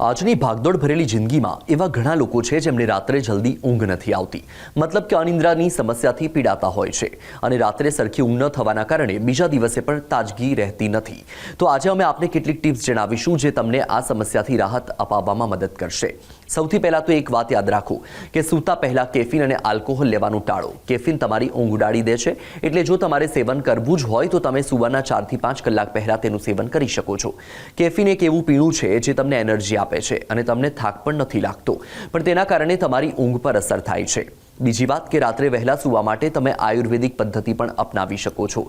આજની ભાગદોડ ભરેલી જિંદગીમાં એવા ઘણા લોકો છે જેમને રાત્રે જલ્દી ઊંઘ નથી આવતી. મતલબ કે અનિંદ્રાની સમસ્યાથી પીડાતા હોય છે અને રાત્રે સરખી ઊંઘ ન થવાના કારણે બીજા દિવસે પણ તાજગી રહેતી નથી. તો આજે અમે આપને કેટલીક ટિપ્સ જણાવીશું જે તમને આ સમસ્યાથી રાહત અપાવવામાં મદદ કરશે. સૌથી પહેલાં તો એક વાત યાદ રાખો કે સૂતા પહેલા કેફીન અને આલ્કોહોલ લેવાનું ટાળો. કેફીન તમારી ઊંઘ ઉડાડી દે છે એટલે જો તમારે સેવન કરવું જ હોય તો તમે સુવાના ચારથી પાંચ કલાક પહેલાં તેનું સેવન કરી શકો છો. કેફીન એક એવું પીણું છે જે તમને એનર્જી આપે છે અને તમને થાક પણ નથી લાગતો. પણ તેના કારણે તમારી ઊંઘ પર અસર થાય છે. બીજી વાત કે રાત્રે વહેલા સૂવા માટે તમે આયુર્વેદિક પદ્ધતિ પણ અપનાવી શકો છો.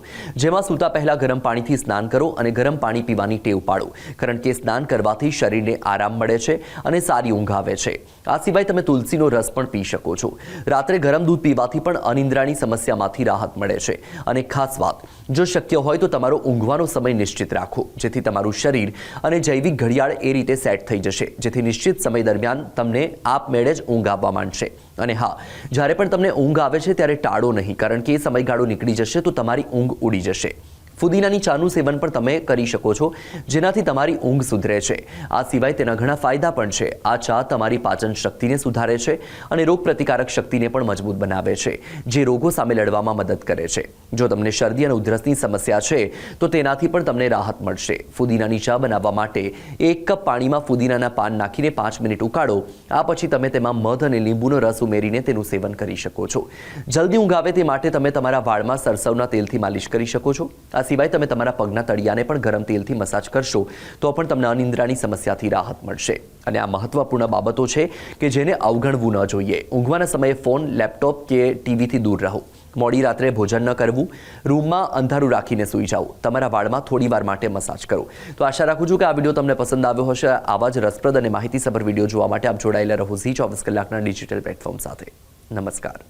જેમાં સૂતા પહેલા ગરમ પાણીથી સ્નાન કરો અને ગરમ પાણી પીવાની ટેવ પાડો. કારણ કે સ્નાન કરવાથી શરીરને આરામ મળે છે અને સારી ઊંઘ આવે છે. આ સિવાય તમે તુલસીનો રસ પણ પી શકો છો. રાત્રે ગરમ દૂધ પીવાથી પણ અનિદ્રાની સમસ્યામાંથી રાહત મળે છે. અને ખાસ વાત, જો શક્ય હોય તો તમારો ઊંઘવાનો સમય નિશ્ચિત રાખો, જેથી તમારું શરીર અને જૈવિક ઘડિયાળ એ રીતે સેટ થઈ જશે, જેથી નિશ્ચિત સમય દરમિયાન તમને આપમેળે જ ઊંઘ આવવા માંડશે. અને હા જ્યારે પણ તમને ઊંઘ આવે છે ત્યારે ટાળો નહીં, કારણ કે એ સમયગાળો નીકળી જશે તો તમારી ઊંઘ ઉડી જશે. ફુદીનાની ચાનું સેવન પણ તમે કરી શકો છો, જેનાથી તમારી ઊંઘ સુધરે છે. આ સિવાય તેના ઘણા ફાયદા પણ છે. આ ચા તમારી પાચન શક્તિને સુધારે છે અને રોગ પ્રતિકારક શક્તિને પણ મજબૂત બનાવે છે, જે રોગો સામે લડવામાં મદદ કરે છે. જો તમને શરદી અને ઉધરસની સમસ્યા છે, તો તેનાથી પણ તમને રાહત મળશે. ફુદીનાની ચા બનાવવા માટે એક કપ પાણીમાં ફુદીનાના પાન નાખીને પાંચ મિનિટ ઉકાળો. આ પછી તમે તેમાં મધ અને લીંબુનો રસ ઉમેરીને તેનું સેવન કરી શકો છો. જલ્દી ઊંઘ આવે તે માટે તમે તમારા વાળમાં સરસવના તેલથી માલિશ કરી શકો છો. આ સિવાય તમે તમારા પગના તળિયાને પણ ગરમ તેલથી મસાજ કરશો, તો પણ તમને અનિદ્રાની સમસ્યાથી રાહત મળશે. અને આ મહત્વપૂર્ણ બાબતો છે કે જેને અવગણવું ન જોઈએ. ઊંઘવાના સમયે ફોન, લેપટોપ કે ટીવીથી દૂર રહો. મોડી રાત્રે ભોજન ન કરવું. રૂમમાં અંધારું રાખીને સૂઈ જાઓ. તમારા વાળમાં થોડી વાર માટે મસાજ કરો. તો આશા રાખું છું કે આ વીડિયો તમને પસંદ આવ્યો હશે. આવા જ રસપ્રદ અને માહિતીસભર વીડિયો જોવા માટે આપ જોડાયેલા રહો ઝી ચોવીસ કલાકના ડિજિટલ પ્લેટફોર્મ સાથે. નમસ્કાર.